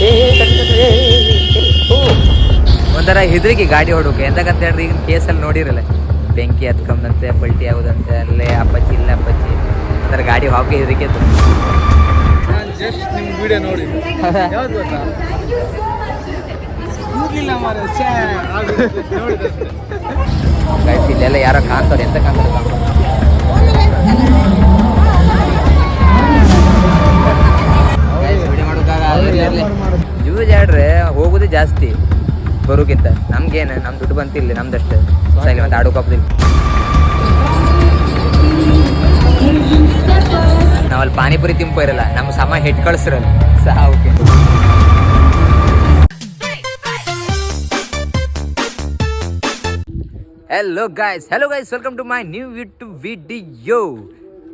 ಏ, ಏ, ಓ. ಒಂಥರ ಹೆದ್ರಿಗೆ ಗಾಡಿ ಹೊಡೋಕೆ ಎಂತಕ್ಕಂತ ಹೇಳಿದ್ರೆ ಈಗ ಕೇಸಲ್ಲಿ ನೋಡಿರಲ್ಲ. ಬೆಂಕಿ ಹತ್ಕೊಂಬಂತೆ ಪಲ್ಟಿ ಆಗೋದಂತೆ ಅಲ್ಲೇ ಅಪ್ಪಚ್ಚಿ ಇಲ್ಲ ಅಪ್ಪಚ್ಚಿ ಒಂಥರ ಗಾಡಿ ಹಾಕಿ ಹೆದರಿಕೆ ಇಲ್ಲೆಲ್ಲ ಯಾರೋ ಕಾಣ್ತಾರೆ ಎಂತ ಕಾಣ್ತಾರೆ? ಜಾಸ್ತಿ ಬರೋಕ್ಕಿಂತ. ನಮ್ಗೇನು ನಮ್ಮ ದುಡ್ಡು ಬಂತಿಲ್ಲ ನಮ್ದಷ್ಟೇ. ಸರಿ ಮತ್ತೆ ಆಡೋಕಾಗೋದಿಲ್ಲ ನಾವಲ್ಲಿ ಪಾನಿಪುರಿ ತಿಂಪು ಇರಲ್ಲ ನಮ್ಮ ಸಮ ಹೆಟ್ ಕಳಿಸ್ರಲ್ಲ. ಸಹ okay. Hello guys hello guys welcome to my new YouTube video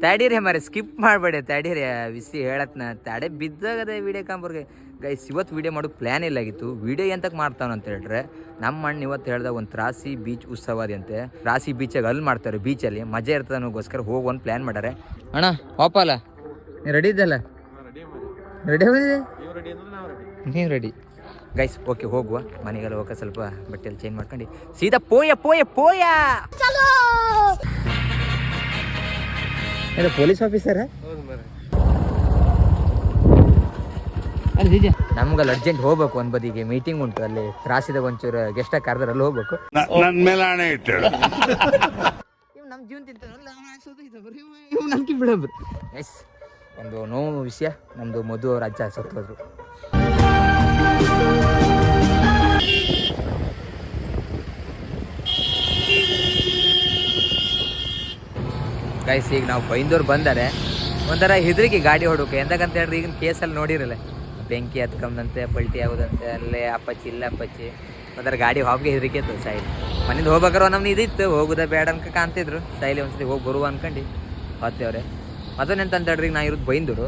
ತಡೀರಿ ಮಾರೆ ಸ್ಕಿಪ್ ಮಾಡಬೇಡಿ ತಡೀರಿ ಬಿಸಿ ಹೇಳತ್ನ, ತಡೆ ಬಿದ್ದಾಗದೆ ವಿಡಿಯೋ ಕಾಂಬರ್ಗೆ ಗೈಸ್ ಇವತ್ತು ವಿಡಿಯೋ ಮಾಡೋ ಪ್ಲ್ಯಾನ್ ಇಲ್ಲಾಗಿತ್ತು ವಿಡಿಯೋ ಎಂತಕ್ಕೆ ಮಾಡ್ತಾವನ ಅಂತ ಹೇಳಿದ್ರೆ ನಮ್ಮ ಅಣ್ಣ ಇವತ್ತು ಹೇಳ್ದ ಒಂದು ತ್ರಾಸಿ ಬೀಚ್ ಉತ್ಸವ ಅದಂತೆ ರಾಸಿ ಬೀಚಾಗ ಅಲ್ಲಿ ಮಾಡ್ತಾರೆ ಬೀಚಲ್ಲಿ ಮಜಾ ಇರ್ತದೆ ಅನ್ನೋಗೋಸ್ಕರ ಹೋಗಿ ಒಂದು ಪ್ಲ್ಯಾನ್ ಮಾಡ್ಯಾರೆ. ಅಣ್ಣ ಪಾಪಲ್ಲ ನೀನು ರೆಡಿ ಇದ್ದಲ್ಲ ರೆಡಿ ಹೋಗಿದೆ ನೀವು ರೆಡಿ ಅಂದ್ರೆ ರೆಡಿ ನೀವು ರೆಡಿ ಗೈಸ್ ಓಕೆ ಹೋಗುವ. ಮನೆಗೆಲ್ಲ ಹೋಗ ಸ್ವಲ್ಪ ಬಟ್ಟೆಲ್ಲಿ ಚೇಂಜ್ ಮಾಡ್ಕೊಂಡು. ಸೀದಾ ಪೋಯ ಪೋಯ ಪೋಯ! ಪೊಲೀಸ್ ಆಫೀಸರ್ ಹೌದು ಮರ ನಮ್ಗಲ್ಲಿ ಅರ್ಜೆಂಟ್ ಹೋಗ್ಬೇಕು ಒಂದ್ ಬದಿಗೆ. ಮೀಟಿಂಗ್ ಉಂಟು ಅಲ್ಲಿ ತ್ರಾಸಿದಾಗ ಒಂಚೂರು ಗೆಸ್ಟ್ ಕರೆದ್ರೆ ಅಲ್ಲಿ ಹೋಗ್ಬೇಕು. ನನ್ ಮೇಲೆ ಹಣೆ ಇಟ್ಟು ನಮ್ಮ ಜೀವನ ನಂಬಿಕೆ ಬಿಡಬ್ರು ಎಸ್ ಒಂದು ನೋವು ವಿಷಯ ನಮ್ದು ಮಧು ಅವ್ರ ಅಜ್ಜ ಸತ್ತೋದ್ರು. ಗೈಸ್ ಈಗ ನಾವು ಬೈಂದೂರು ಬಂದರೆ. ಒಂಥರ ಹೆದರಿಕೆ ಗಾಡಿ ಹೊಡೋಕೆ ಎಂತಕ್ಕಂತ ಹೇಳಿದ್ರೆ ಈಗಿನ ಕೇಸಲ್ಲಿ ನೋಡಿರಲ್ಲ. ಬೆಂಕಿ ಹತ್ಕೊಂಬಂತೆ, ಪಲ್ಟಿ ಆಗೋದಂತೆ, ಅಲ್ಲೇ ಅಪ್ಪಚ್ಚಿ ಇಲ್ಲ ಅಪ್ಪಚ್ಚಿ ಅದರ ಗಾಡಿ ಹೋಗಿ ಹೆದರಿಕೆ ಇತ್ತು ಸೈಡ್ ಮನೆಯಿಂದ ಹೋಗ್ಬೇಕಾರೆ ನಮ್ಮ ಇದಿತ್ತು, ಹೋಗುದ ಬೇಡ ಅನ್ಕ ಕಾಣ್ತಿದ್ರು. ಸೈಲಿ ಒಂದ್ಸತಿ ಹೋಗಿ ಬರುವ ಅನ್ಕೊಂಡು. ಹೋಗ್ತೇವ್ರೆ. ಮತ್ತೊಂದೆಂತ ಅಂತ ಹೇಳ್ರಿ ಈಗ ನಾ ಇರೋದು ಬೈಂದೂರು.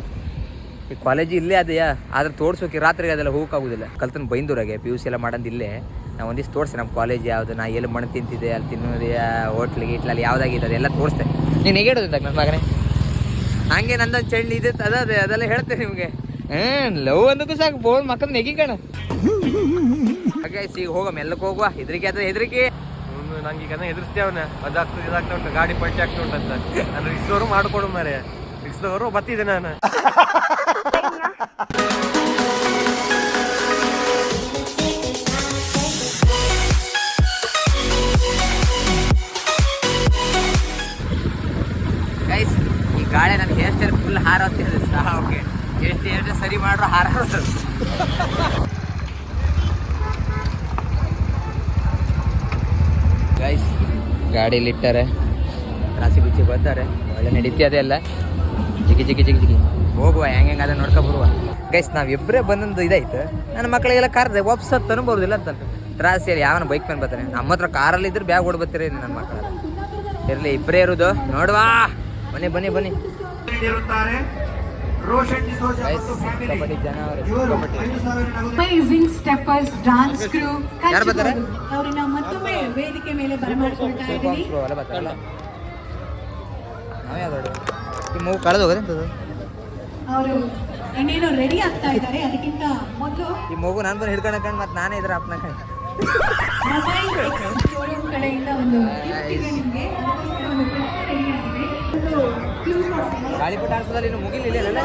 ಈ ಕಾಲೇಜ್ ಇಲ್ಲೇ ಅದೆಯಾ? ಆದ್ರೆ ತೋರ್ಸೋಕೆ ರಾತ್ರಿಗೆ ಅದೆಲ್ಲ ಹೋಗೋಕ್ಕಾಗೋದಿಲ್ಲ. ಕಲ್ತನ ಬೈಂದೂರಾಗೆ ಪಿ ಯು ಸಿ ಎಲ್ಲ ಮಾಡೋದು ಇಲ್ಲೇ. ನಾವು ಒಂದಿಷ್ಟು ತೋರಿಸಿ ನಮ್ಮ ಕಾಲೇಜ್ ಯಾವುದು, ನಾ ಎಲ್ಲಿ ಮಣ್ಣು ತಿಂತಿದ್ದೆ, ಅಲ್ಲಿ ತಿನ್ನೋದು ಹೋಟ್ಲಿಗೆ ಇಟ್ಲಲ್ಲಿ ಯಾವ್ದಾಗಿದೆ ಅದೆಲ್ಲ ತೋರಿಸ್ತೆ. ನೀನು ಹೇಗೆ ಹೇಳೋದಿಲ್ಲ ನನ್ನ ಮಗನೇ? ಹಂಗೆ ನಂದೊಂದು ಚಂಡಿ ಇದೆ ಅದ, ಅದೇ, ಅದೆಲ್ಲ ಹೇಳ್ತೇನೆ ನಿಮಗೆ. ಲವ್ ಅಂದದ್ದು ಸಾಕು ಬೋಲ್ ಮಕ್ಕಳ ನೆಗಿ ಕಣ. ಹಾಗೆ ಈಗ ಹೋಗ ಮೆಲ್ಲಕ್ಕೆ ಹೋಗುವ. ಹೆದರಿಕೆ ಅದ ಹೆದರಿಕೆ. ಅವ್ನು ನಂಗೆ ಈಗ ಎದುರಿಸ್ತೇವನ ಅದಾಗ್ತದೆ ಇದಾಗ್ತಾ ಉಂಟು. ಗಾಡಿ ಪಲ್ಟಿ ಆಗ್ತಾ ಉಂಟಂತ ನಾನು ರಿಕ್ಸ್ದವರು ಮಾಡ್ಕೊಡು ಮಾರೆ ರಿಕ್ಸ್ದವರು ಬತ್ತಿದೆ ನಾನು. ಗೈಸ್ ಈ ಗಾಳಿ ನನಗೆ ಹೇರ್ ಸ್ಟೈಲ್ ಫುಲ್ ಸಹ ಓಕೆ ಎಷ್ಟು ಎಷ್ಟು ಸರಿ ಮಾಡ್ರು ಹಾರ ಗೈಸ್ ಗಾಡಿಯಲ್ಲಿ ಇಟ್ಟಾರೆ ರಾಸಿ ಬಿಚ್ಚಿ ಬರ್ತಾರೆ ಒಳ್ಳೆ ನಡೀತಿದೆ ಎಲ್ಲ ಜಿಗಿ ಜಿಗಿ ಜಿಗಿ ಜಿಗಿ. ಹೋಗುವ ಹೆಂಗೆ ಹೆಂಗೆ ಅದನ್ನ ನೋಡ್ಕೊ ಬರುವ. ಗೈಸ್ ನಾವು ಇಬ್ಬರೇ ಬಂದಂದು ಇದಾಯ್ತು. ನನ್ನ ಮಕ್ಕಳಿಗೆಲ್ಲ ಕರೆದೆ ವಾಪಸ್ ಹತ್ತನು ಬರೋದಿಲ್ಲ ಅಂತ ರಾಸಿಯಲ್ಲಿ ಯಾವನ ಬೈಕ್ ಮೇಲೆ ಬರ್ತಾನೆ ನಮ್ಮ ಹತ್ರ ಕಾರಲ್ಲಿ ಇದ್ರೆ ಬ್ಯಾಗ್ ಓಡ್ ಬರ್ತೀರಿ ನನ್ನ ಮಕ್ಕಳ ಇರಲಿ ಇಬ್ಬರೇ ಇರೋದು. ನೋಡುವಾ. ಬನ್ನಿ ಬನ್ನಿ ಬನ್ನಿ. Amazing steppers dance crew? ಅವರನ್ನ ಮತ್ತೊಮ್ಮೆ ವೇದಿಕೆ ಮೇಲೆ ಬರಮಾಡ್ಕೊಳ್ತಾ ಇದ್ದೀನಿ ಅವರು ಇನ್ನೇನು ರೆಡಿ ಆಗ್ತಾ ಇದ್ದಾರೆ ಅದಕ್ಕಿಂತ ಮೊದಲು ಈ ಮಗು ನಾನು ಬಂದು ಹಿಡ್ಕೊಂಡು ಮತ್ತೆ ನಾನೇ ಇದ್ರ ಮೊಬೈಲ್ ಶೋರೂಮ್ ಕಡೆಯಿಂದ ಒಂದು ಗಾಳಿಪಟ ಆಡ್ಸೋದಲ್ಲಿ ಇನ್ನು ಮುಗಿಲಿಲ್ಲ ಅಲ್ಲ?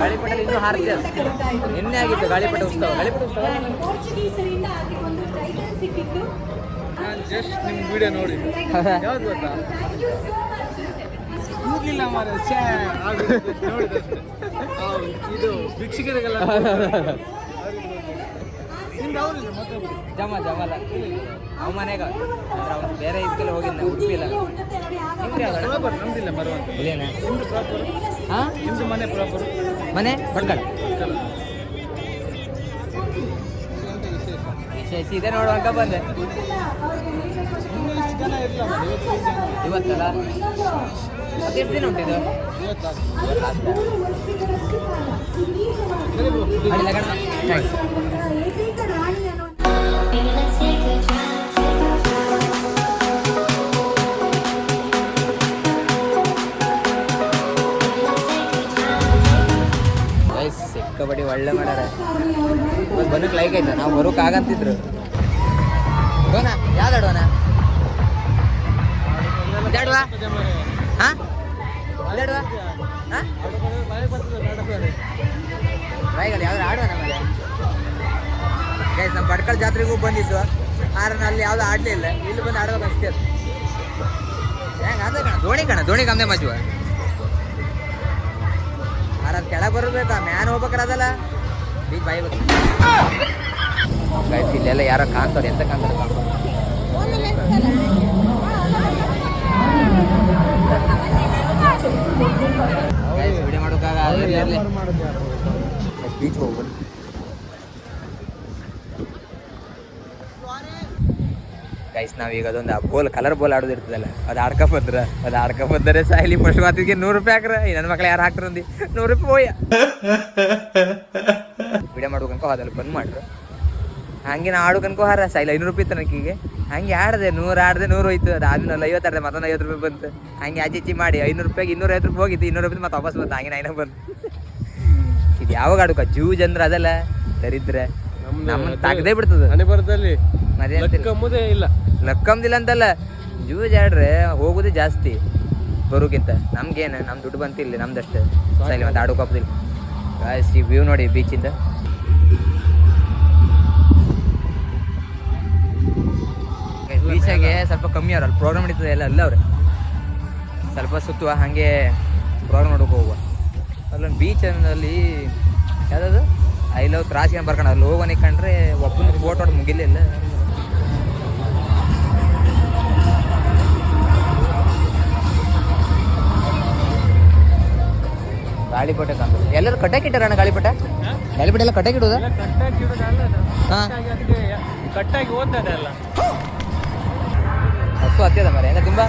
ಗಾಳಿಪಟಲ್ಲಿ ಇನ್ನೂ ಹಾರಿದೆ ನಿನ್ನೆ ಆಗಿತ್ತು ಗಾಳಿಪಟ ಉತ್ಸವ. ಗಾಳಿಪಟ ಉತ್ಸವ? ನಾನು ಜಸ್ಟ್ ನಿಮ್ಮ ವಿಡಿಯೋ ನೋಡಿ. ಯಾವ್ದು ಗೊತ್ತಾ? ಕೂದಲಿಲ್ಲ ಮಾರ ಇದು ಭಿಕ್ಷುಕರಿಗೆಲ್ಲ ಜಮಾ ಅವ್ರಿಲ್ಲ ಮತ್ತೊಬ್ರು ಜಮ ಜಮಲ್ಲ. ಅವ ಮನೆಗ ಬೇರೆ ಇದಕ್ಕೆಲ್ಲ ಹೋಗಿದ್ದೆ ಉಡುಪಿ ಇಲ್ಲೇನಾ? ಹಾಂ? ಮನೆ ಮನೆ? ಇದೆ ಬಂದೆ. ಇವತ್ತು ಐದು ಜನ ಇವತ್ತಲ್ಲ? ಮತ್ತೆ ಎಷ್ಟು ದಿನ ಉಂಟಿದು. ಅಡಿಲ್ಲ ಕಣ ಥ್ಯಾಂಕ್ಸ್ ಸಿಕ್ಕಾಪಟ್ಟಿ ಒಳ್ಳೆ ಮಾಡ್ಯಾರ. ಇವತ್ತು ಬನ್ನಕ್ಕೆ ಲೈಕ್ ಐತೆ. ನಾವು ಬರೋಕೆ ಆಗಂತಿದ್ರು. ಡೋನ, ಯಾವ್ದು ಬಡ್ಕಲ್ ಜಾತ್ರೆಗೂ ಬಂದಿದ್ದು. ಆದ್ರೆ ಅಲ್ಲಿ ಯಾವ್ದು ಆಡ್ಲಿಲ್ಲ ಇಲ್ಲಿ. ಬಂದು ಆಡ್ಬೇಕು ಅಷ್ಟೇ ಕಣ? ದೋಣಿ ಕಣ? ದೋಣಿ ಕಮ್ಮಿ ಮಜುವ ಆರ ಕೆಳಗೆ ಬರಬೇಕಾ ಮ್ಯಾನ್ ಹೋಗ್ಬೇಕಾರ ಅದಲ್ಲ. ಬೀಗ್ ಬಾಯಿ ಗೊತ್ತು ಇಲ್ಲೆಲ್ಲ ಯಾರೋ ಕಾಣ್ತಾರೆ ಎಂತ ಕಾಣ್ತಾರೆ ವಿಡಿಯೋ ಮಾಡೋಕ್ಕಾಗ ಬೀಚ್ ಹೋಗ್ಬೋದು. ಗೈಸ್ ನಾವೀಗ ಅದೊಂದು ಬೋಲ್ ಕಲರ್ ಬೋಲ್ ಆಡೋದು ಇರ್ತದಲ್ಲ, ಅದು ಆಡ್ಕ ಬಂದ್ರ? ಅದು ಆಡ್ಕ ಬಂದರೆ ಸಾಯ್ಲಿ ಫಸ್ಟ್ ಮಾತಿಗೆ ನೂರು ರೂಪಾಯಿ ಹಾಕ್ರ? ನನ್ನ ಮಕ್ಳು ಯಾರು ಹಾಕ್ರ ಅಂದಿ? ನೂರು ರೂಪಾಯಿ ಹೋಯ. ವಿಡಿಯೋ ಮಾಡ್ಬೇಕು ಅನ್ಕೋ ಅದಲ್ಲ ಬಂದ್ ಮಾಡ್ರು. ಹಂಗೆ ನಾ ಆಡು ಅನ್ಕೋ ಹಾರ ಸಾಯ್ಲಿ ಐನೂರು ರೂಪಾಯಿ ಇತ್ತು ನನಗೆ ಹಂಗೆ ಆಡದೆ, ನೂರು ಆಡದೆ, ನೂರು ಹೋಯ್ತು. ಅದು ಆದ್ಮೇಲೆ ಐವತ್ತು ಆಡದೆ, ಮತ್ತೊಂದು ಐವತ್ತು ರೂಪಾಯಿ ಬಂತು. ಹಂಗೆ ಆಚೆ ಈಚೆ ಮಾಡಿ, ಐನೂರು ರೂಪಾಯಿಗೆ ಇನ್ನೂರ ಐವತ್ತು ರೂಪಾಯಿ ಹೋಗಿತ್ತು, ಇನ್ನೂರು ರೂಪಾಯಿ ಮತ್ತೆ ವಾಪಸ್ ಬಂತು, ಹಂಗೆ ನೈನ ಬಂತು ಇದು ಯಾವಾಗ ಆಡುಕ? ಜೂಜ್ ಅಂದ್ರೆ ಅದಲ್ಲ, ದರಿದ್ರೆ. ನಮ್ಮನ್ನ ತಾಗದೇ ಬಿಡ್ತದ. ಹಣೆ ಬರದಲ್ಲಿ. ಕಮ್ಮುದೇ ಇಲ್ಲ. ಲಕ್ಕಂದಿಲ್ಲ ಅಂತಲ್ಲ ಯೂಸ್ ಆಡ್ರೆ ಹೋಗುದೇ ಜಾಸ್ತಿ ಬರೋಕ್ಕಿಂತ. ನಮ್ಗೇನು ನಮ್ಮ ದುಡ್ಡು ಬಂತಿಲ್ಲ ನಮ್ದಷ್ಟೇ. ಸರಿ ಮತ್ತೆ ಆಡೋಕೆ ಹಾಕೋದಿಲ್ಲ ಗಾಯ್ಸ್ ಈ ವ್ಯೂ ನೋಡಿ ಬೀಚಿಂದ ಬೀಚಾಗೆ ಸ್ವಲ್ಪ ಕಮ್ಮಿ ಅವ್ರ ಅಲ್ಲಿ ಪ್ರೋಗ್ರಾಮ್ ನಡೀತದೆ ಎಲ್ಲ ಅಲ್ಲ ಅವ್ರೆ. ಸ್ವಲ್ಪ ಸುತ್ತುವ ಹಾಗೆ ಪ್ರೋಗ್ರಾಮ್ ನೋಡೋಕೆ ಹೋಗುವ. ಅಲ್ಲೊಂದು ಬೀಚ್ ಅಲ್ಲಿ ಯಾವ್ದದು? ಐ ಲವ್ ತ್ರಾಸಿಗೆ ಬರ್ಕೊಂಡು ಅಲ್ಲಿ ಹೋಗೋನಿಗೆ ಕಂಡ್ರೆ ಒಬ್ಬನ ಫೋಟೋ ಮುಗಿಲಿಲ್ಲ. ಗಾಳಿಪಟ ಕಂಡು ಎಲ್ಲರೂ ಕಟ್ಟೆ ಇಟ್ಟಾರಣ್ಣ ಗಾಳಿಪಟ ಗಾಳಿಪಟ ಎಲ್ಲ ಹಾ. ಕಟ್ಟಾಗಿ ಓದ್ತದೆ ಅಲ್ಲ. ಹಸು ಹತ್ತಿದ ಮರ ಏನ ತುಂಬ?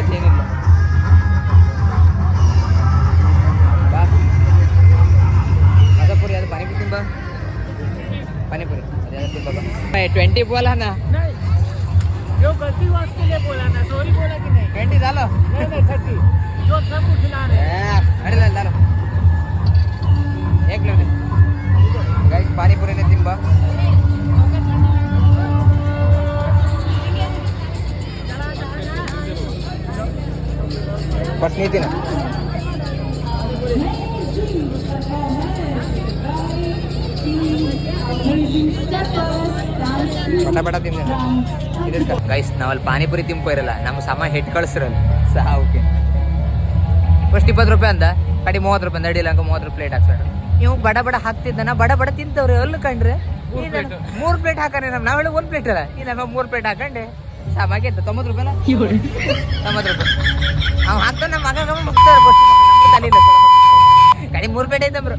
esa clínica. आता पाणीपुरी ट्वेंटी बोला ना. जो गलती वाच के लिए बोला ना. सॉरी बोला की नाही? ट्वेंटी झालं. नाही नाही थर्टी जो सब कुछ खिला रहे अरे झालं झालं. एक मिनिट. गाईस पाणीपुरी ने तिंबा ಬಟ್ ನೀತಿನ ಬಟ ಪಟ ತಿಂದ ಗೈಸ್ ನಾವಲ್ಲಿ ಪಾನಿಪುರಿ ತಿಂಪ ಇರಲ್ಲ. ನಮ್ಮ ಸಮ ಹಿಟ್ ಕಳಿಸ್ರಲ್ಲ. ಓಕೆ ಫಸ್ಟ್ ಇಪ್ಪತ್ತು ರೂಪಾಯಿ ಅಂದ. ಕಡಿ ಮೂವತ್ತು ರೂಪಾಯಿ ಅಂದ. ಅಡಿಲ್ಲ ಹಂಗ ಮೂವತ್ತು ರೂಪಾಯಿ ಪ್ಲೇಟ್ ಹಾಕ್ಸೋಣ ನೀವು ಬಡ ಬಡ ಹಾಕ್ತಿದ್ದನ ಬಡ ಬಡ ತಿಂತವ್ರಿ ಅಲ್ಲಿ ಕಂಡ್ರೆ? ಮೂರು ಪ್ಲೇಟ್ ಹಾಕಾನೆ ನಮ್ಮ ನಾವೇಳಿ ಒಂದು ಪ್ಲೇಟ್ ಅಲ್ಲ. ಈ ನಮ್ಮ ಮೂರು ಪ್ಲೇಟ್ ಹಾಕಂಡೆ. ಸಾಮಾಗಿ ಅಂತ ತೊಂಬತ್ತು ರೂಪಾಯಿ ಅಲ್ಲ? ತೊಂಬತ್ತು ರೂಪಾಯಿ. ಅವ್ ಹಾಕ್ತಾನ ನಮ್ಮ ಮಗ ಗಮ ಮುಗ್ತಾರೆ ಫಸ್ಟ್ ತಲೆ ಇಲ್ಲ ಸಲ ಕಡಿ ಮೂರು ಪ್ಲೇಟ್ ಐತಂಬ್ರು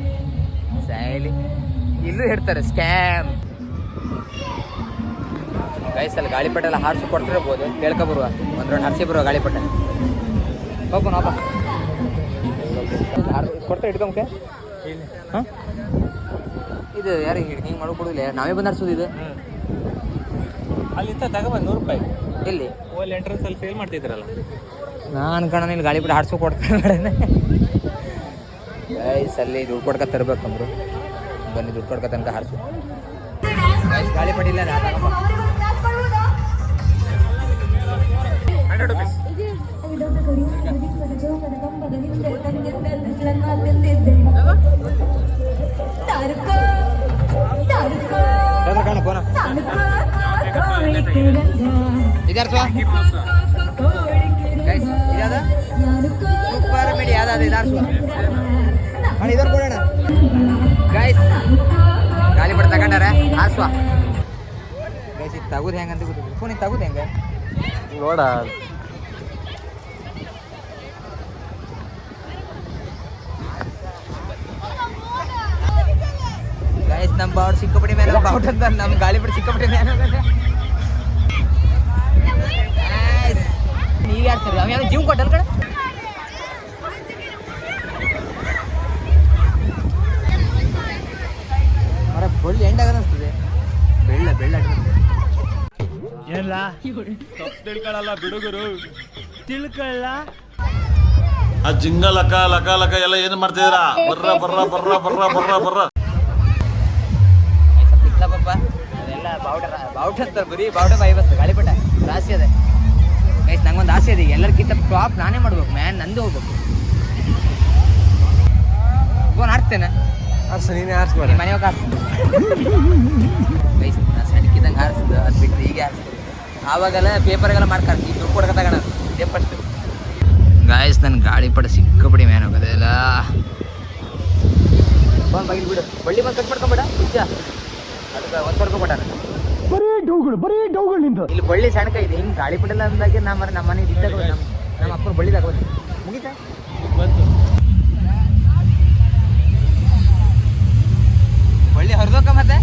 ಸೈಲಿ. ಇಲ್ಲೂ ಹೇಳ್ತಾರೆ ಸ್ಕ್ಯಾಮ್ ಗೈಸಲ್ಲಿ ಗಾಳಿಪಟ ಎಲ್ಲ ಹಾರಿಸಿ ಕೊಡ್ತಿರ್ಬೋದು ಕೇಳ್ಕೊ ಬರುವ. ಒಂದು ರೌಂಡ್ ಹಾರಿಸಿ ಬರುವ ಗಾಳಿಪಟ ಹೋಗೋಣ ಹಬ್ಬ ಕೊಡ್ತಾ ಇಟ್ಕೊಂಬಕ್ಕೆ ಹಾಂ? ಇದು ಯಾರಿಗೆ ಹಿಡ್ ಹಿಂಗೆ ಮಾಡೋ ಕೊಡೋದಿಲ್ಲ ನಾವೇ ಬಂದು ಹಾರಿಸೋದು ಇದು. ಅಲ್ಲಿಂದ ತಗೊಬಂದು ನೂರು ರೂಪಾಯಿ. ಇಲ್ಲಿ ಓಲ್ ಎಂಟ್ರೆನ್ಸ್ ಅಲ್ಲಿ ಫೇಲ್ ಮಾಡ್ತಿದ್ರಲ್ಲ. ನಾನು ಕಣ ಇಲ್ಲಿ ಗಾಳಿ ಬಿಟ್ಟು ಆಡ್ಸೋ ಕೊಡ್ತಾರೆ ಗೈಸ್ ಅಲ್ಲಿ ದುಡ್ಡು ಕೊಡ್ಕ ತರ್ಬೇಕಂದ್ರು ಬನ್ನಿ ದುಡ್ಡು ಕೊಡ್ಕ ತನಕ ಹಾರಿಸು ಗಾಳಿ ಪಡಿಲ್ಲ ಹಂಡ್ರೆಡ್ ರುಪೀಸ್ ಕಾಣ ಫೋನ ಗೈಸ್ ಗೈಸ್ ಗಾಳಿಪಟ ತಗೊಂಡಾರ ಆರ್ಸ್ವಾ ಗೈಸ್ ಇದು ತಗುದು ಹೆಂಗಂತ ಗೊತ್ತಿಲ್ಲ. ಫೋನ್ ಇದು ತಗುದು ಹೆಂಗ? ನೋಡ. ಗೈಸ್ ನಮ್ಮ ಬಾವುಟ್ ಸಿಕ್ಕಾಪಟ್ಟಿ ಮೇಲೆ ಬಾವುಟ್ ಅಂತ ನಮ್ಮ ಗಾಳಿಪಟ ಸಿಕ್ಕಾಪಟ್ಟಿ ಮೇಲೆ ನೀವು ಯಾರು ಸರ್? ಅವ ಯಾರು ಜೀವ ಕೊಟ್ಟಲ್ ಕಡೆ ಮರ ಬಳ್ಳಿ ಎಂಡ್ ಆಗದ ಅನಿಸ್ತದೆ. ತಿಳ್ಕೊಳ್ಳಲ್ಲ ಬಿಡುಗರು. ತಿಳ್ಕೊಳ್ಳ? ಆ ಜಿಂಗ ಲಕ ಲಕ ಲಕ ಎಲ್ಲ ಏನ್ ಮಾಡ್ತಿದ್ರ ಬರ್ರ ಬರ್ರ ಬರ್ರ ಬರ್ರ ಬರ್ರ ಬರ್ರ. ಬಾವುಟ ಅಂತಾರೆ ಬರೀ ಬಾವುಟ ಗಾಳಿ ಗಾಳಿಪಟ ಆಸೆ ಅದೇ. ಗೈಸ್ ನಂಗೊಂದು ಆಸೆ ಇದೆ. ಎಲ್ಲರಿಗಿಂತ ಟಾಪ್ ನಾನೇ ಮಾಡ್ಬೇಕು ಮ್ಯಾನ್ ನಂದು ಹೋಗ್ಬೇಕು. ಫೋನ್ ಆಡ್ತೇನೆ ಅರ್ಸ ನೀನೇ ಆರ್ಸ್ ಮಾಡಿ ಮನೆ ಹೋಗಿ ಗೈಸ್ ನಾನು ಸಣ್ಣಕ್ಕಿದ್ದಂಗೆ ಹಾರಿಸಿದ್ದು ಅದು ಬಿಟ್ಟು ಹೀಗೆ ಹಾರಿಸ್ತು ಆವಾಗೆಲ್ಲ ಪೇಪರ್ಗೆಲ್ಲ ಮಾಡ್ಕೊಂಡು ಈಗ ದುಡ್ಡು ಕೊಡ್ಕ ತಗೋಣ ಇದೇ ಫಸ್ಟ್ ಗಾಯಸ್ ನನ್ನ ಗಾಳಿಪಟ ಸಿಕ್ಕಾಪಡಿ ಮ್ಯಾನ್ ಹೋಗೋದೆಲ್ಲ ಫೋನ್ ಬಗಿಲ್ ಬಿಡು. ಬಳ್ಳಿ ಬಂದು ಕಟ್ ಮಾಡ್ಕೊಂಬೇಡ. ನಿಜ ಅದಕ್ಕೆ ಒಂದು ಸಾವಿರ ರೂಪಾಯಿ ಕೊಟ್ಟಾನ ಬರೀ ಡೌಗಳು ನಿಂದು ಇಲ್ಲಿ ಬಳ್ಳಿ ಸಣ್ಣ ಇದೆ. ಹಿಂಗೆ ಗಾಳಿ ಪಡಲ್ಲ ಅಂದಾಗೆ ನಮ್ಮ ನಮ್ಮ ಮನೆ ಇದ್ದಾಗ ನಮ್ಮ ನಮ್ಮ ಅಪ್ಪನ ಬಳ್ಳಿ ತಗೊಂಡು ಮುಗಿತಾ? ಬಂತು. ಬಳ್ಳಿ ಹರಿದೋಕ ಮತ್ತೆ?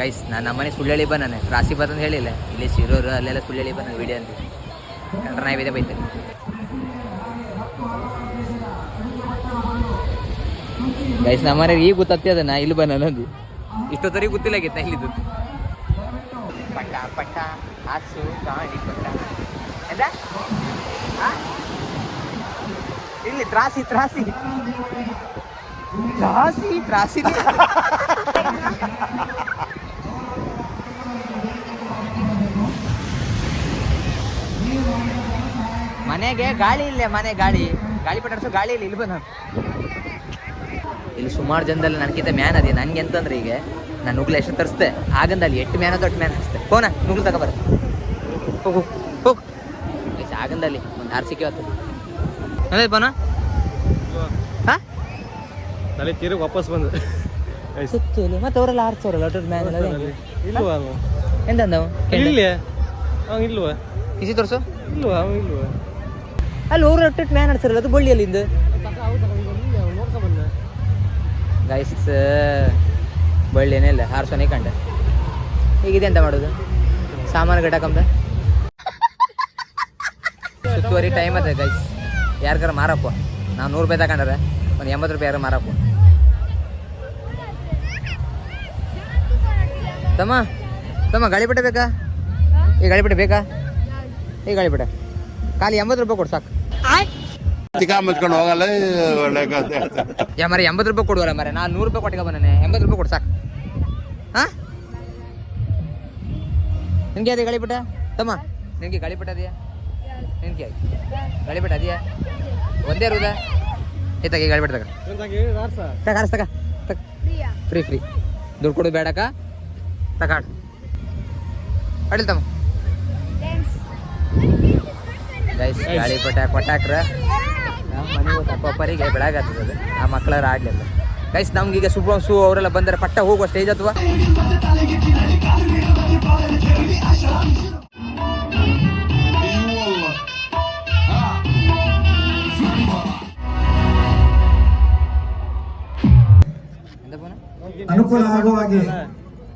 ಗೈಸ್ ನಾನು ನಮ್ಮನೆ ಮನೆ ಬನ್ನಾನೆ ರಾಶಿ ರಾಸಿ ಅಂತ ಹೇಳಿಲ್ಲ. ಇಲ್ಲಿ ಸಿರೋರು ಅಲ್ಲೆಲ್ಲ ಸುಳ್ಳಿ ಬನ್ನ ವಿಡಿಯೋ ಅಂತ ಕಂಡ್ರೆ ಇದೆ ಬೈತೇನೆ ಗೈಸ್ ನಮ್ಮನೆ ಈಗ ಗೊತ್ತತ್ತೆ ಅದ ನಾ ಇಲ್ಲಿ ಬನ್ನ ಅನ್ನೋದು ಇಷ್ಟೊತ್ತರಿಗೆ ಗೊತ್ತಿಲ್ಲ ಆಗಿತ್ತ ನಾ ಇಲ್ಲಿದ್ದು ಪಟ್ಟ ಪಟ್ಟ ಹಾಸು, ಗಾಳಿ ಪಟ್ಟ ಅದ? ಇಲ್ಲಿ ತ್ರಾಸಿ ತ್ರಾಸಿ. ತ್ರಾಸಿ ತ್ರಾಸಿ. ಮನೆಗೆ ಗಾಳಿ ಇಲ್ಲೇ, ಮನೆ ಗಾಳಿ. ಗಾಳಿ ಪಟಾಡ್ಸೋ ಗಾಳಿ ಇಲ್ಲ ಇಲ್ಲಿ ಬಂದ ಇಲ್ಲಿ ಸುಮಾರು ಜನದಲ್ಲಿ ನನಗಿಂತ ಮ್ಯಾನ್ ಅದೇ ನನಗೆ ಅಂತಂದ್ರೆ ಈಗ ನಾನು ನುಗ್ಲ ಎಷ್ಟು ತರಿಸ್ದೆ? ಆಗಂದ ಅಲ್ಲಿ ಎಷ್ಟು ಮ್ಯಾನ್ ದೊಡ್ಡ ಮ್ಯಾನ್ ಹಚ್ತೆ. ಹೋನ ನುಗ್ಲು ತಗೋಬಾರ ಹೋಗು ಹೋಗು ಆಗಂದಲ್ಲಿ ಒಂದು ಆರು ಸಿಕ್ಕಿ ಹೊತ್ತು ಅದೇ ಬೋನ ಹಾ? ತಲೆ ತಿರುಗಿ ವಾಪಸ್ ಬಂದು. ಸುತ್ತಲೂ ಮತ್ತೆ ಅವರೆಲ್ಲ ಆರ್ಸೋರಲ್ಲ ದೊಡ್ಡ ಮ್ಯಾನ್ ಇಲ್ವಾ ಅವ ಎಂತ ಅಂದವು ಇಲ್ಲಿ. ಅವ ಇಲ್ವಾ? ಇಸಿ ತೋರಿಸು. ಇಲ್ವಾ ಇಲ್ವಾ? ಅಲ್ಲಿ ಅವ್ರು ಮ್ಯಾನ್ ಆಡ್ಸಿರಲ್ಲ ಅದು ಬಳ್ಳಿ ಬಂದ ಗೈಸ್ ಬಳ್ಳಿನೇ ಇಲ್ಲ, ಹಾರ್ಸೋನೇ ಕಂಡ. ಈಗಿದೆ ಎಂತ ಮಾಡೋದು? ಸಾಮಾನು ಗಡ್ಡಕಂಬ ಸುತ್ತುವರಿ ಟೈಮ್ ಅದ ಗೈಸ್ ಯಾರಿಗಾರ ಮಾರಪ್ಪ? ನಾವು ನೂರು ರೂಪಾಯಿ ತಗೊಂಡ್ರೆ. ಒಂದು ಎಂಬತ್ತು ರೂಪಾಯಿ ಯಾರು ಮಾರಪ್ಪ? ತಮ್ಮ ತಮ್ಮ ಗಾಳಿಪಟ ಬೇಕಾ? ಈ ಗಾಳಿಪಟ ಬೇಕಾ? ಈ ಗಾಳಿಪಟ ಖಾಲಿ ಎಂಬತ್ತು ರೂಪಾಯಿ ಕೊಡು, ಸಾಕು. ತಿಕಾ ಮುಚ್ಕೊಂಡು ಹೋಗಲ್ಲ ಒಳ್ಳೆ ಕಥೆ. ಯಾ ಮರ ಎಂಬತ್ತು ರೂಪಾಯಿ ಕೊಡುವಲ್ಲ ಮರ? ನಾನು ನೂರು ರೂಪಾಯಿ ಕೊಟ್ಟಿಗೆ ಬಂದಾನೆ. ಎಂಬತ್ತು ರೂಪಾಯಿ ಕೊಡು ಸಾಕು. ಹಾ? ನಿಮಗೆ ಅದೇ ಗಾಳಿಪಟ? ತಮ್ಮ ನಿನಗೆ ಗಾಳಿಪಟ ಅದೆಯಾ? ನಿನಗೆ ಗಾಳಿಪಟ ಅದೆಯಾ? ಒಂದೇ ಇರುವುದಾ ಏ ತಗ ಗಾಳಿಪಟ ತಗ. ತಗ ತಗ. ತಗ. ಫ್ರೀ ಫ್ರೀ ದುಡ್ಡು ಕೊಡು ಬೇಡಕ್ಕ ತಗ ಆಡು. ಅಡಿಲ್ ತಮ್ಮ. ಗೈಸ್ ಗಾಳಿಪಟ ಕೊಟ್ಟಾಕ್ರ. ಮನೆಗೆ ಹೋದ ಪಪ್ಪರಿಗೆ ಬೆಳಗಾಗ್ತದೆ ಆ ಮಕ್ಕಳಾರ ಆಡ್ಲಿಲ್ಲ ಗೈಸ್ ನಮ್ಗೀಗ ಸುಬ್ರಹ್ಮಸು ಅವರೆಲ್ಲ ಬಂದರೆ ಪಟ್ಟ ಹೋಗುವ ಸ್ಟೇಜ್ ಅಥವಾ? ಅನುಕೂಲ ಆಗುವ ಹಾಗೆ.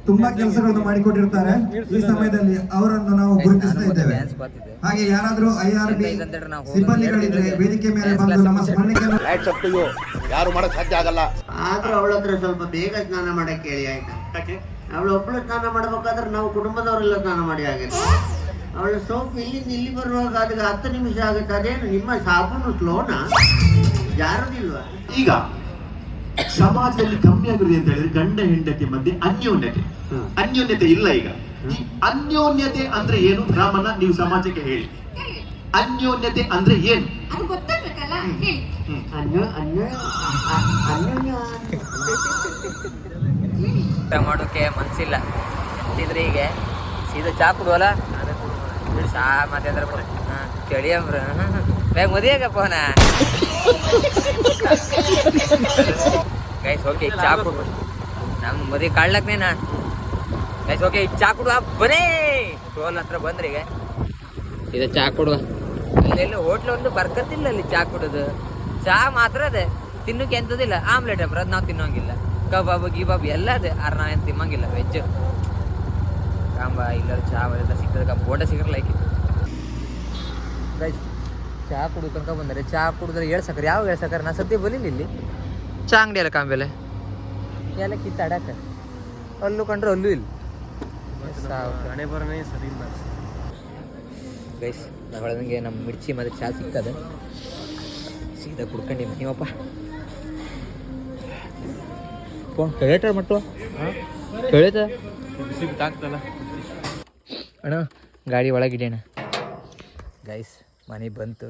ತುಂಬಾ ಕೆಲಸಗಳನ್ನು ಮಾಡಿಕೊಟ್ಟಿರ್ತಾರೆ. ಈ ಸಮಯದಲ್ಲಿ ಅವರನ್ನು ನಾವು ಗುರುತಿಸ್ತಾ ಇದ್ದೇವೆ. ಹಾಗೆ ಯಾರಾದರೂ ಐ ಆರ್ ಬಿ ಸಿಬ್ಬಂದಿಗಳಿದ್ರೆ ವೇದಿಕೆ ಮೇಲೆ ಬಂದು ನಮ್ಮ ಮಾಡ್ತಾರೆ. ಯಾರು ಮಾಡಕ್ ಸಾಧ್ಯ ಆಗಲ್ಲ. ಆದ್ರೂ ಅವಳ ಹತ್ರ ಸ್ವಲ್ಪ ಬೇಗ ಸ್ನಾನ ಮಾಡಕ್ ಹೇಳಿ ಆಯ್ತಾ? ಅವಳು ಒಬ್ಬಳು ಸ್ನಾನ ಮಾಡ್ಬೇಕಾದ್ರೆ ನಾವು ಕುಟುಂಬದವರೆಲ್ಲ ಸ್ನಾನ ಮಾಡಿ ಹಾಗೆ. ಅವಳ ಸೋಪ್ ಇಲ್ಲಿಂದ ಇಲ್ಲಿ ಬರುವಾಗ ಅದಕ್ಕೆ ಹತ್ತು ನಿಮಿಷ ಆಗುತ್ತೆ. ಅದೇನು ನಿಮ್ಮ ಸಾಬೂನು ಸ್ಲೋನಾ ಯಾರದಿಲ್ವಾ? ಈಗ ಸಮಾಜದಲ್ಲಿ ಕಮ್ಮಿ ಆಗುದು ಅಂತ ಹೇಳಿದ್ರೆ ಗಂಡ ಹೆಂಡತಿ ಮಧ್ಯೆ ಅನ್ಯೋನ್ಯತೆ. ಅನ್ಯೋನ್ಯತೆ ಇಲ್ಲ ಈಗ. ಈ ಅನ್ಯೋನ್ಯತೆ ಅಂದ್ರೆ ಏನು? ರಾಮಣ್ಣ ನೀವು ಸಮಾಜಕ್ಕೆ ಹೇಳಿ. ಅನ್ಯೋನ್ಯತೆ ಅಂದ್ರೆ ಏನು? ಮಾಡೋಕೆ ಮನ್ಸಿಲ್ಲ. ಅಂತಿದ್ರೆ ಈಗ ಸೀದಾ ಚಾ ಕುಡುವಲ್ಲ? ಚಾ ಮತ್ತೆ ಅಂದ್ರೆ ಚಳಿ ಬೇಗ ಮದುವೆಗ ಪೋನ ಗೈಸ್ ಓಕೆ ಚಾ ಕೊಡು ನಮ್ಮ ಮದುವೆ ಕಾಡ್ಲಕ್ನೇ ನಾ ಗೈಸ್ ಓಕೆ ಈಗ ಚಾ ಕುಡುವ ಬರೇ ಟೋಲ್ ಹತ್ರ ಬಂದ್ರೆ ಈಗ. ಇದು ಚಾ ಕೊಡುವ. ಅಲ್ಲೆಲ್ಲ ಹೋಟ್ಲ್ ಒಂದು ಬರ್ಕತ್ತಿಲ್ಲ ಅಲ್ಲಿ ಚಾ ಕೊಡೋದು. ಚಾ ಮಾತ್ರ ಅದೇ. ತಿನ್ನಕ್ಕೆ ಎಂತದಿಲ್ಲ. ಆಮ್ಲೆಟ್ ಹಬ್ಬ ಅದು ನಾವು ತಿನ್ನೋಂಗಿಲ್ಲ. ಕಬಾಬ್ ಗಿಬಾಬ್ ಎಲ್ಲ ಅದೇ. ಆದ್ರೆ ನಾವೇನು ತಿನ್ನಂಗಿಲ್ಲ. ವೆಜ್ ಕಾಂಬ ಇಲ್ಲ ಚಾ ಅವೆಲ್ಲ ಸಿಗ್ತದೆ ಬೋಟ ಸಿಗಲ್ಲ ಲೈಕ್ ಗೈಸ್ ಚಾ ಕುಡು ತನಕ ಬಂದರೆ ಚಾ ಕುಡಿದ್ರೆ ಏಳು ಸಕ್ಕರೆ ಯಾವ ಏಳು ಸಕ್ಕರೆ ನಾ ಸದ್ಯ ಬಲಿಲ್ಲ ಇಲ್ಲಿ. ಚಾ ಅಂಗಡಿ ಅಲ್ಲ ಕಾಂಬೆಲೆ? ಎಲ್ಲ ಕಿತ್ತಾಡಕ ಅಲ್ಲೂ ಕಂಡ್ರೆ ಅಲ್ಲೂ ಇಲ್ಲ. ಸಾವು. ಹಣೆ ಬರನೇ ಸರಿ ಇಲ್ಲ. ಗೈಸ್ ನಾವು ಹೇಳ್ದಂಗೆ ನಮ್ಮ ಮಿರ್ಚಿ ಮತ್ತು ಚಾ ಸಿಗ್ತದೆ. ಸೀದಾ ಕುಡ್ಕೊಂಡು ನೀವಪ್ಪ ಫೋನ್ ಕೆಳಟ ಮಟ್ಟು ಕೆಳತ ಬಿಸಿ ತಾಗ್ತಲ್ಲ ಅಣ್ಣ ಗಾಡಿ ಒಳಗಿಡೋಣ ಗೈಸ್ ಮನೆ ಬಂತು.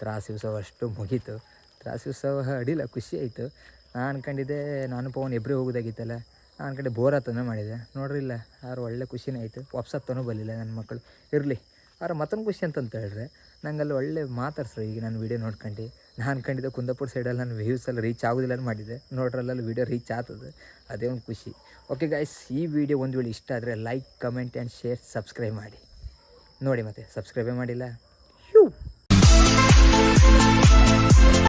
ತ್ರಾಸ ದಿವಸ ಅಷ್ಟು ಮುಗೀತು. ರಾಸಿ ಉತ್ಸವ ಅಡಿಲ್ಲ ಖುಷಿ ಆಯಿತು. ನಾನು ಅನ್ಕೊಂಡಿದ್ದೆ, ನಾನು ಪವನ್ ಇಬ್ಬರೇ ಹೋಗೋದಾಗಿತ್ತಲ್ಲ, ನಾನು ಕಡೆ ಬೋರ್ ಆತನ ಮಾಡಿದೆ. ನೋಡ್ರಿಲ್ಲ ಯಾರು ಒಳ್ಳೆ ಖುಷಿನೇ ಆಯಿತು. ವಾಪ್ಸತ್ತನೂ ಬರಲಿಲ್ಲ ನನ್ನ ಮಕ್ಕಳು ಇರಲಿ, ಅವ್ರ ಮತ್ತೊಂದು ಖುಷಿ ಅಂತಂತ ಹೇಳ್ರೆ. ನಂಗಲ್ಲಿ ಒಳ್ಳೆ ಮಾತಾಡ್ಸ್ರು ಈಗ ನಾನು ವೀಡಿಯೋ ನೋಡ್ಕೊಂಡು. ನಾನು ಅನ್ಕೊಂಡಿದ್ದೆ ಕುಂದಾಪುರ ಸೈಡಲ್ಲಿ ನಾನು ವ್ಯೂಸ್ ಎಲ್ಲ ರೀಚ್ ಆಗೋದಿಲ್ಲ ಅಂತ ಮಾಡಿದೆ. ನೋಡ್ರಲ್ಲಲ್ಲಿ ವೀಡಿಯೋ ರೀಚ್ ಆತದೆ. ಅದೇ ಒಂದು ಖುಷಿ. ಓಕೆ ಗಾಯ್ಸ್ ಈ ವಿಡಿಯೋ ಒಂದು ವೇಳೆ ಇಷ್ಟ ಆದರೆ like comment and share subscribe ಮಾಡಿ. ನೋಡಿ ಮತ್ತೆ ಸಬ್ಸ್ಕ್ರೈಬೇ ಮಾಡಿಲ್ಲ?